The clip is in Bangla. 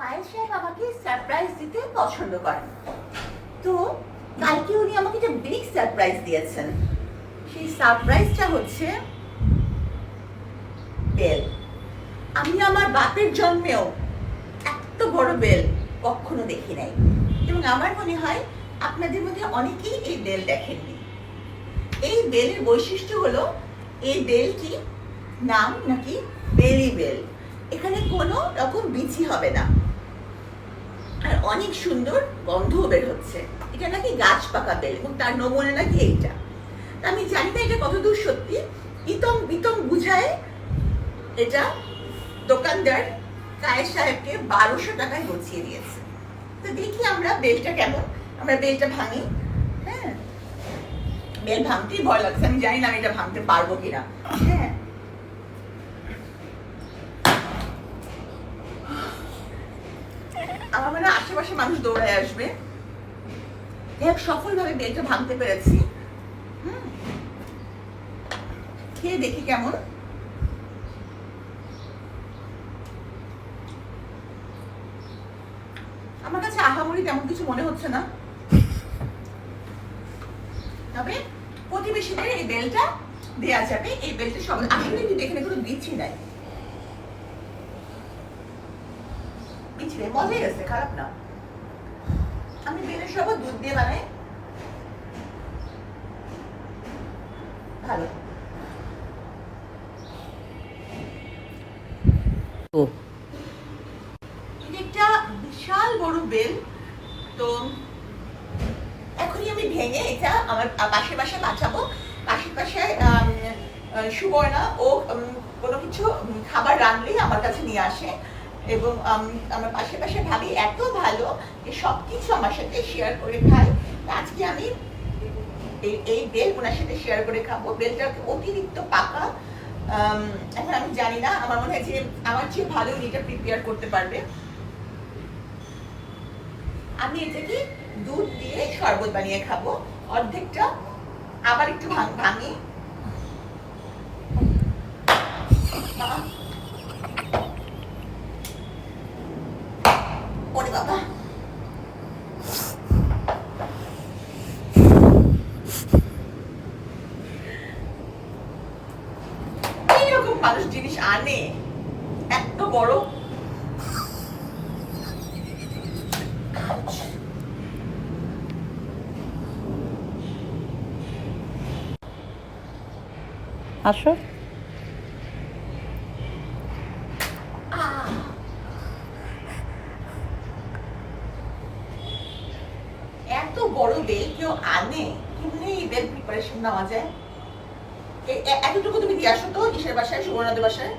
পায়েল সাহেব আমাকে সারপ্রাইজ দিতে পছন্দ করেন। তো কালকে উনি আমাকে একটা বিগ সারপ্রাইজ দিয়েছেন। সেই সারপ্রাইজটা হচ্ছে বেল। আমি আমার বাপের জন্মেও এত বড় বেল কখনো দেখি নাই। এবং আমার মনে হয় আপনাদের মধ্যে অনেকেই এই বেল দেখেননি। এই বেলের বৈশিষ্ট্য হলো এই বেলটি নাম নাকি বেলি বেল? এখানে কোনো রকম বিচি হবে না। আর অনেক সুন্দর গন্ধও বের হচ্ছে। এটা নাকি গাছ পাকা বেল, এবং তার নমুনা নাকি এইটা। আমি জানি না এটা কতদূর সত্যি। ইতম বিতম বুঝায় এটা দোকানদার কায়ের সাহেবকে বারোশো টাকায় গছিয়ে দিয়েছে। তো দেখি আমরা বেলটা কেমন। আমরা বেলটা ভাঙি। হ্যাঁ। বেল ভাঙতেই ভয় লাগছে। আমি জানি না আমি এটা ভাঙতে পারব কিনা। হ্যাঁ। আমার মনে আশেপাশে মানুষ দৌড়ায় আসবে। হোক, সফলভাবে বেলটা ভাঙতে পেরেছি। খেয়ে দেখি কেমন। আমার কাছে আহামরি তেমন কিছু মনে হচ্ছে না। তবে প্রতিবেশীদের এই বেলটা দেয়া যাবে। এই বেলটা সব আসলে কিন্তু এখানে কোনো বিচি নাই। বিচি মজাই আছে খারাপ না। আমি বেলের সব দুধ দিয়ে বানাই। ভালো। ও এটা একটা বিশাল বড় বেল তো এখনই আমি ভেঙে এটা আমার পাশে পাশে বাঁচাবো। পাশে পাশে সুবর্ণা ও কোনো কিছু খাবার রানলেই আমার কাছে নিয়ে আসে। এবং আম, আমার পাশে পাশে ভাবি এত ভালো যে সব কিছু আমার সাথে শেয়ার করে খাই আজকে আমি এই- বেল ওনার সাথে শেয়ার করে খাব। বেলটা অতিরিক্ত পাকা। এখন আমি জানি না আমার মনে হয় যে আমার চেয়ে ভালো এটা প্রিপেয়ার করতে পারবে। আমি এটাকে দুধ দিয়ে শরবত বানিয়ে খাব। অর্ধেকটা আবার একটু ভাঙ ভাঙি আহ। ওরে বাবা। মানুষ জিনিস আনে? এত বড়। আসো। এত বড় বেল কেউ আনে? কেমনি এই বেল প্রিপারেশন নেওয়া যায়? এতটুকু তুমি দিয়ে আসো তো ইসের বাসায়, সুবর্ণাদের বাসায়।